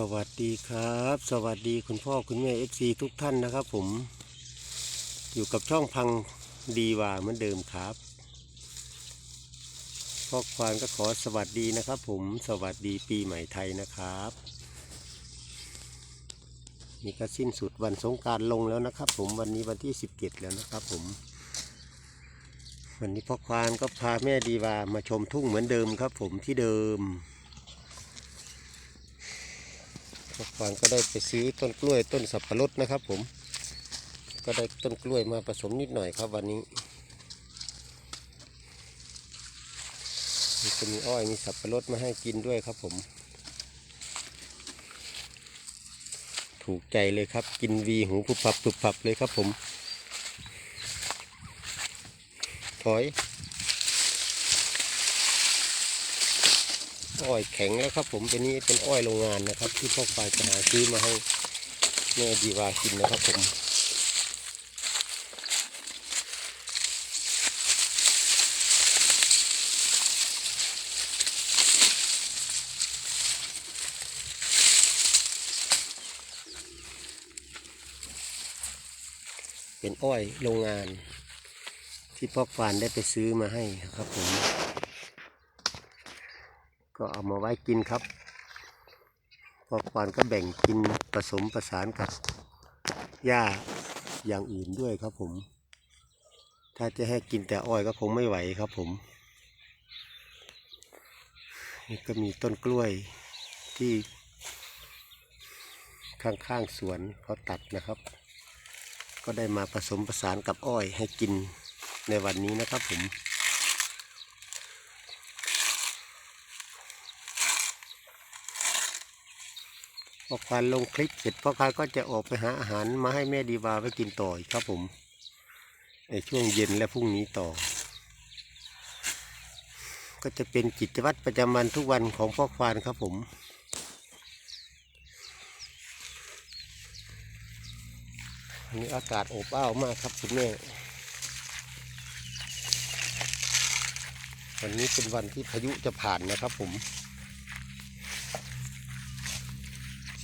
สวัสดีครับ สวัสดีคุณพ่อคุณแม่เอฟซีทุกท่านนะครับผม อยู่กับช่องพังดีว่าเหมือนเดิมครับพ่อควานก็ขอสวัสดีนะครับผมสวัสดีปีใหม่ไทยนะครับนี่ก็สิ้นสุดวันสงการลงแล้วนะครับ ผมวันนี้วันที่สิบเจ็ดแล้วนะครับผม วันนี้พ่อควานก็พาแม่ดีวามาชมทุ่งเหมือนเดิมครับ ผมที่เดิม พวก ฟางก็ได้ไปซื้อต้นกล้วยต้นสับปะรดนะครับ ผม ก็ได้ต้นกล้วยมาผสมนิดหน่อยครับวันนี้นี่จะมีอ้อยมีสับปะรดมาให้กินด้วยครับผม ถูกใจเลยครับกินวีหูผุบพับผุบพับเลยครับผม ถอย อ้อยแข็งแล้วครับ ผมเป็นนี้เป็นอ้อยโรงงานนะครับ ที่พ่อควายจะหาซื้อมาให้แม่ดีวากินนะครับผมเป็นอ้อยโรงงาน ที่พ่อควานได้ไปซื้อมาให้ครับผม ก็เอามาไว้กินครับพอควานก็แบ่งกินผสมประสานกับหญ้าอย่างอื่นด้วยครับผม ถ้าจะให้กินแต่อ้อยก็คงไม่ไหวครับผม นี่ก็มีต้นกล้วยที่ข้างๆสวนเขาตัดนะครับ ก็ได้มาผสมประสานกับอ้อยให้กินในวันนี้นะครับผม พอควานลงคลิปเสร็จพ่อควานก็จะออกไปหาอาหารมาให้แม่ดีวาไว้กินต่ออีกครับผมในช่วงเย็นและพรุ่งนี้ต่อ ก็จะเป็นกิจวัตรประจำวันทุกวันของพ่อควานครับผมวันนี้อากาศอบอ้าวมากครับคุณแม่วันนี้เป็นวันที่พายุจะผ่านนะครับผม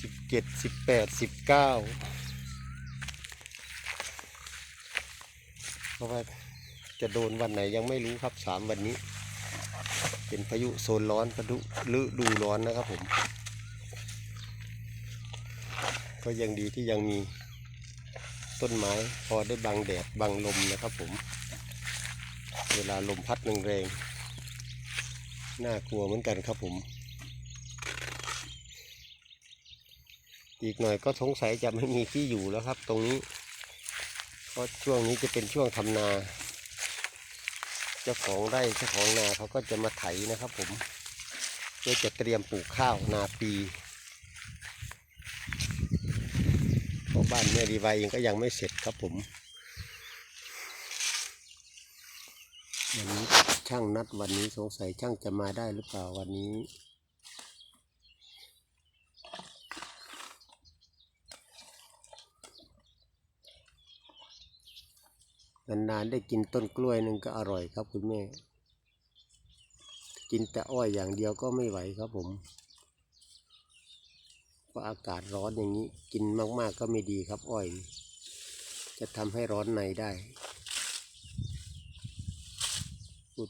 สิบ เจ็ดสิบแปดสิบเก้าเพราะว่าจะโดนวันไหนยังไม่รู้ครับสามวันนี้ เป็นพายุโซนร้อนพายุฤดูร้อนนะครับผม ก็ยังดีที่ยังมีต้นไม้พอได้บังแดดบังลมนะครับผม เวลาลมพัดแรงๆน่ากลัวเหมือนกันครับผม อีกหน่อยก็สงสัยจะไม่มีที่อยู่แล้วครับ ตรงนี้ เพราะช่วงนี้จะเป็นช่วงทำนา เจ้าของไร่เจ้าของนาเขาก็จะมาไถนะครับผม เพื่อจะเตรียมปลูกข้าวนาปีเพราะบ้านแม่ดีไวเองก็ยังไม่เสร็จครับผมวันนี้ช่างนัดวันนี้สงสัยช่างจะมาได้หรือเปล่าวันนี้ นานๆได้กินต้นกล้วยหนึ่งก็อร่อยครับคุณแม่ กินแต่อ้อยอย่างเดียวก็ไม่ไหวครับผมเพราะอากาศร้อนอย่างนี้ กินมากๆก็ไม่ดีครับอ้อย จะทำให้ร้อนในได้พูด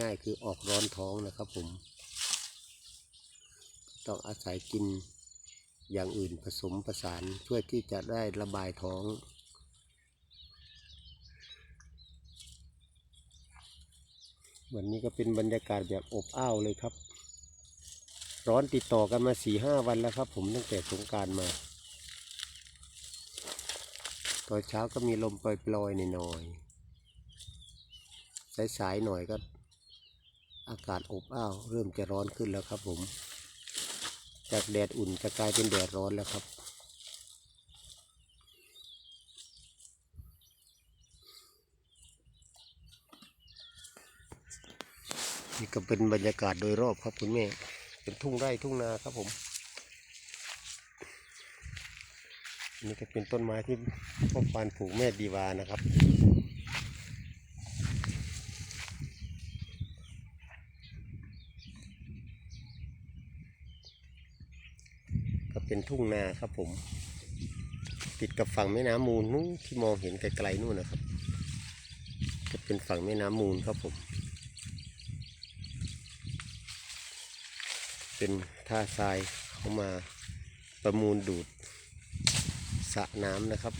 ง่ายๆ คือออกร้อนท้องนะครับผม ต้องอาศัยกินอย่างอื่นผสมผสานเพื่อที่จะได้ระบายท้อง วันนี้ก็เป็นบรรยากาศแบบอบอ้าวเลยครับ ร้อนติดต่อกันมาสี่ห้าวันแล้วครับ ผมตั้งแต่สงการมาตอนเช้าก็มีลมปล่อยๆหน่อยๆสายๆหน่อยก็ อากาศอบอ้าวเริ่มจะร้อนขึ้นแล้วครับผม จากแดดอุ่นจะกลายเป็นแดดร้อนแล้วครับ นี่ก็เป็นบรรยากาศโดยรอบครับคุณแม่ เป็นทุ่งไร่ทุ่งนาครับผมนี่ก็เป็นต้นไม้ที่พ่อปานปลูกแม่ดีวานะครับกก็เป็นทุ่งนาครับผม ติดกับฝั่งแม่น้ำมูลนู้นที่มองเห็นไกลๆนู่นนะครับ จะเป็นฝั่งแม่น้ำมูลครับผม เป็นท่าทรายเขามาประมูลดูดสระน้ำนะครับ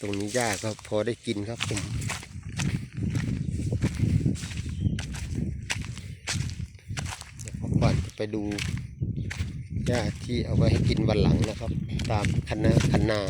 ตรงนี้หญ้าก็พอได้กินครับผมเดี๋ยวก่อนไปดูหญ้าที่เอาไว้ให้กินวันหลังนะครับ ตามคันนาคันนา